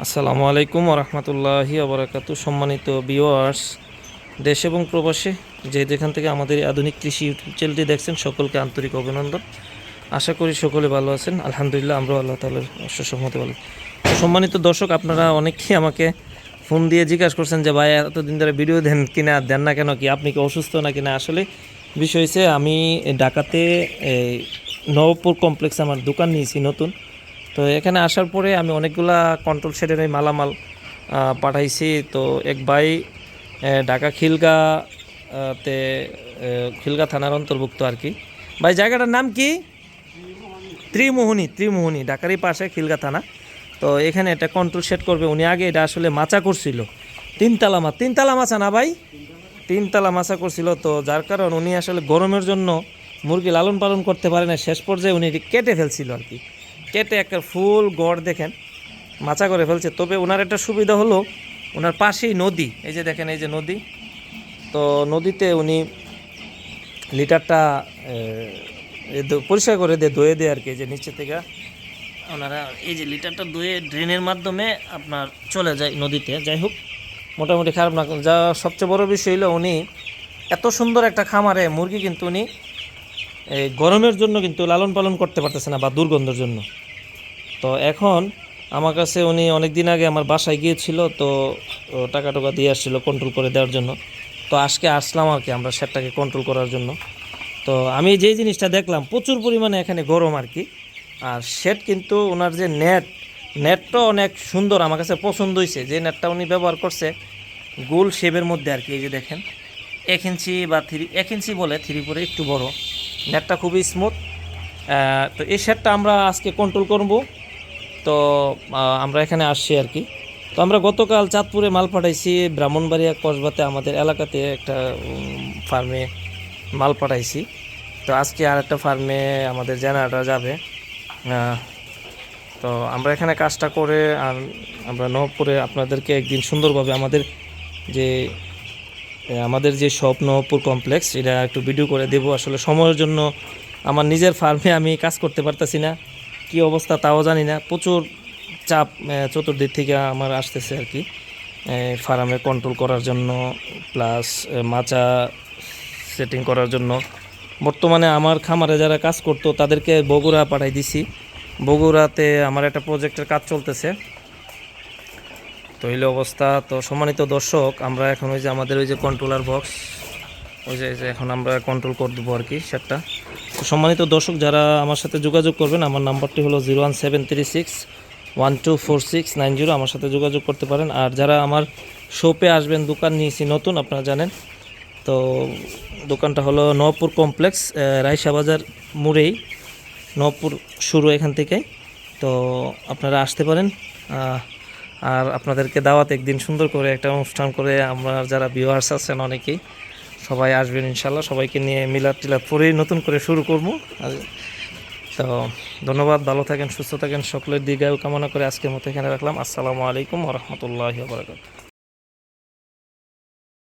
আসসালামু আলাইকুম রহমতুল্লাহি আবরাকাতু সম্মানিত বিওয়ার্স দেশ এবং প্রবাসে যে যেখান থেকে আমাদের আধুনিক কৃষি ইউটিউব চ্যানেলটি দেখছেন, সকলকে আন্তরিক অভিনন্দন। আশা করি সকলে ভালো আছেন। আলহামদুলিল্লাহ, আমরাও আল্লাহ তালার অশ্বসম্মতে ভালো সম্মানিত দর্শক, আপনারা অনেকেই আমাকে ফোন দিয়ে জিজ্ঞাসা করছেন যে, ভাই, এতদিন ধরে ভিডিও দেন কিনা দেন না কেন, কি আপনি কি অসুস্থ না? কিনা আসলে বিষয় হচ্ছে আমি ঢাকাতে নবপুর কমপ্লেক্সে আমার দোকান নিয়েছি নতুন। তো এখানে আসার পরে আমি অনেকগুলা কন্ট্রোল শেডের এই মালামাল পাঠাইছি। তো এক ভাই ঢাকা খিলগা তে খিলগা থানার অন্তর্ভুক্ত আর কি। ভাই, জায়গাটার নাম কি? ত্রিমোহনী ত্রিমোহনী, ঢাকারই পাশে খিলগা থানা। তো এখানে একটা কন্ট্রোল সেট করবে। উনি আগে এটা আসলে মাচা করছিল। তিনতলা মা তিনতলা মাচা না ভাই? তিনতলা মাচা করছিল। তো যার কারণ উনি আসলে গরমের জন্য মুরগি লালন পালন করতে পারে না। শেষ পর্যায়ে উনি এটি কেটে ফেলছিল আর কি। কেটে একটা ফুল গড় দেখেন, মাচা করে ফেলছে। তবে ওনার একটা সুবিধা হলো, ওনার পাশেই নদী, এই যে দেখেন, এই যে নদী। তো নদীতে উনি লিটারটা পরিষ্কার করে দেয় ধুয়ে দেয় আর কি যে নিচে থেকে। ওনারা এই যে লিটারটা ধুয়ে ড্রেনের মাধ্যমে আপনার চলে যায় নদীতে। যাই হোক, মোটামুটি খারাপ না। যা সবচেয়ে বড় বিষয় হলো উনি এত সুন্দর একটা খামারে মুরগি কিন্তু উনি, এই গরমের জন্য কিন্তু লালন পালন করতে পারতেছে না বা দুর্গন্ধের জন্য। তো এখন আমার কাছে উনি অনেক দিন আগে আমার বাসায় গিয়েছিল, তো টাকা টাকা দিয়ে আসছিল কন্ট্রোল করে দেওয়ার জন্য। তো আজকে আসলাম আর কি আমরা সেটটাকে কন্ট্রোল করার জন্য। তো আমি যেই জিনিসটা দেখলাম, প্রচুর পরিমাণে এখানে গরম আর কি। আর সেট কিন্তু ওনার যে নেট নেটটা অনেক সুন্দর, আমার কাছে পছন্দ হয়েছে যে নেটটা উনি ব্যবহার করছে, গোল শেপের মধ্যে আর কি, এই যে দেখেন। এক ইঞ্চি বা থ্রি, এক ইঞ্চি বলে, থ্রি পরে একটু বড়। নেটটা খুবই স্মুথ তো এই সেটটা আমরা আজকে কন্ট্রোল করব। তো আমরা এখানে আসছি আর কি। তো আমরা গতকাল চাঁদপুরে মাল পাঠাইছি, ব্রাহ্মণবাড়িয়া কসবাতে আমাদের এলাকাতে একটা ফার্মে মাল পাঠাইছি। তো আজকে আর একটা ফার্মে আমাদের জেনারেটর যাবে। তো আমরা এখানে কাজটা করে, আর আমরা নবপুরে আপনাদেরকে একদিন সুন্দরভাবে আমাদের যে আমাদের যে শপ নবপুর কমপ্লেক্স, এটা একটু ভিডিও করে দেবো। আসলে সময়ের জন্য আমার নিজের ফার্মে আমি কাজ করতে পারতাছি না। কি অবস্থা তাও জানি না। প্রচুর চাপ চতুর্দিক থেকে আমার আসতেছে আর কি। ফার্মে কন্ট্রোল করার জন্য প্লাস মাচা সেটিং করার জন্য। বর্তমানে আমার খামারে যারা কাজ করতো, তাদেরকে বগুড়া পাঠাই দিছি। বগুড়াতে আমার একটা প্রজেক্টের কাজ চলতেছে। তো এই অবস্থা। তো সম্মানিত দর্শক, আমরা এখন ওই যে আমাদের ওই যে কন্ট্রোলার বক্স ওই যে এখন আমরা কন্ট্রোল করে দেবো আর কি সেটটা। সম্মানিত দর্শক, যারা আমার সাথে যোগাযোগ করবেন, আমার নাম্বারটি হলো zero one seven three six one two four six nine zero, আমার সাথে যোগাযোগ করতে পারেন। আর যারা আমার শপে আসবেন, দোকান নিয়েছি নতুন, আপনারা জানেন, তো দোকানটা হলো নবপুর কমপ্লেক্স রায়সা বাজার মুড়েই নবপুর শুরু এখান থেকে। তো আপনারা আসতে পারেন আর আপনাদেরকে দাওয়াত একদিন সুন্দর করে একটা অনুষ্ঠান করে, আমরা যারা ভিউয়ার্স আছেন অনেকেই সবাই আসবেন ইনশাল্লাহ। সবাইকে নিয়ে মিলাদ টিলাদ পরে নতুন করে শুরু করব। তো ধন্যবাদ, ভালো থাকেন, সুস্থ থাকেন, সকলের দিকে কামনা করে আজকের মতো এখানে রাখলাম। আসসালামু আলাইকুম রহমতুল্লাহ বারকাত